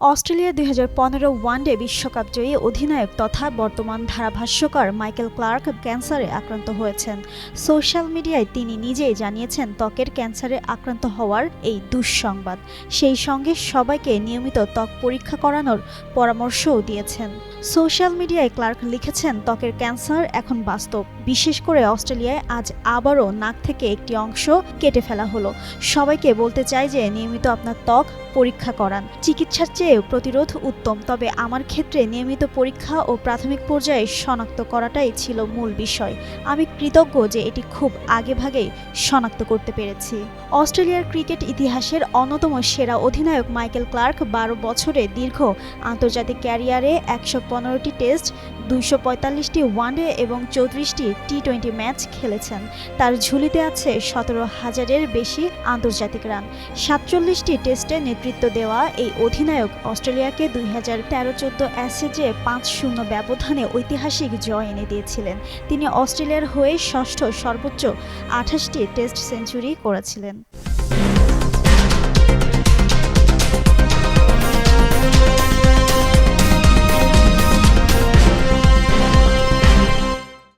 Australia দুই হাজার পনেরো ওয়ানডে বিশ্বকাপ জয়ী অধিনায়ক তথা বর্তমান ধারাভাষ্যকার মাইকেল ক্লার্ক ক্যান্সারে আক্রান্ত হয়েছেন। সোশ্যাল মিডিয়ায় তিনি নিজেই জানিয়েছেন, ত্বকের ক্যান্সারে আক্রান্ত হওয়ার এই দুঃসংবাদ। সেই সঙ্গে সবাইকে নিয়মিত ত্বক পরীক্ষা করানোর পরামর্শও দিয়েছেন। সোশ্যাল মিডিয়ায় ক্লার্ক লিখেছেন, ত্বকের ক্যান্সার এখন বাস্তব। বিশেষ করে অস্ট্রেলিয়ায় আজ আবারও নাক থেকে একটি অংশ কেটে ফেলা হলো। সবাইকে বলতে চাই যে, নিয়মিত আপনার ত্বক পরীক্ষা করান। চিকিৎসার চেয়ে প্রতিরোধ উত্তম, তবে আমার ক্ষেত্রে নিয়মিত পরীক্ষা ও প্রাথমিক পর্যায়ে শনাক্ত করাটাই ছিল মূল বিষয়। আমি কৃতজ্ঞ যে এটি খুব আগেভাগেই শনাক্ত করতে পেরেছি। অস্ট্রেলিয়ার ক্রিকেট ইতিহাসের অন্যতম সেরা অধিনায়ক মাইকেল ক্লার্ক বারো বছরে দীর্ঘ আন্তর্জাতিক ক্যারিয়ারে একশো পনেরোটি টেস্ট, দুইশো পঁয়তাল্লিশটি ওয়ানডে এবং চৌত্রিশটি টি টোয়েন্টি ম্যাচ খেলেছেন। তার ঝুলিতে আছে সতেরো হাজারের বেশি আন্তর্জাতিক রান। সাতচল্লিশটি টেস্টে নেতৃত্ব দেওয়া এই অধিনায়ক অস্ট্রেলিয়াকে দুই হাজার তেরো চোদ্দ অ্যাসেজে পাঁচ শূন্য ব্যবধানে ঐতিহাসিক জয় এনে দিয়েছিলেন। তিনি অস্ট্রেলিয়ার হয়ে ষষ্ঠ সর্বোচ্চ আঠাশটি টেস্ট সেঞ্চুরি করেছিলেন।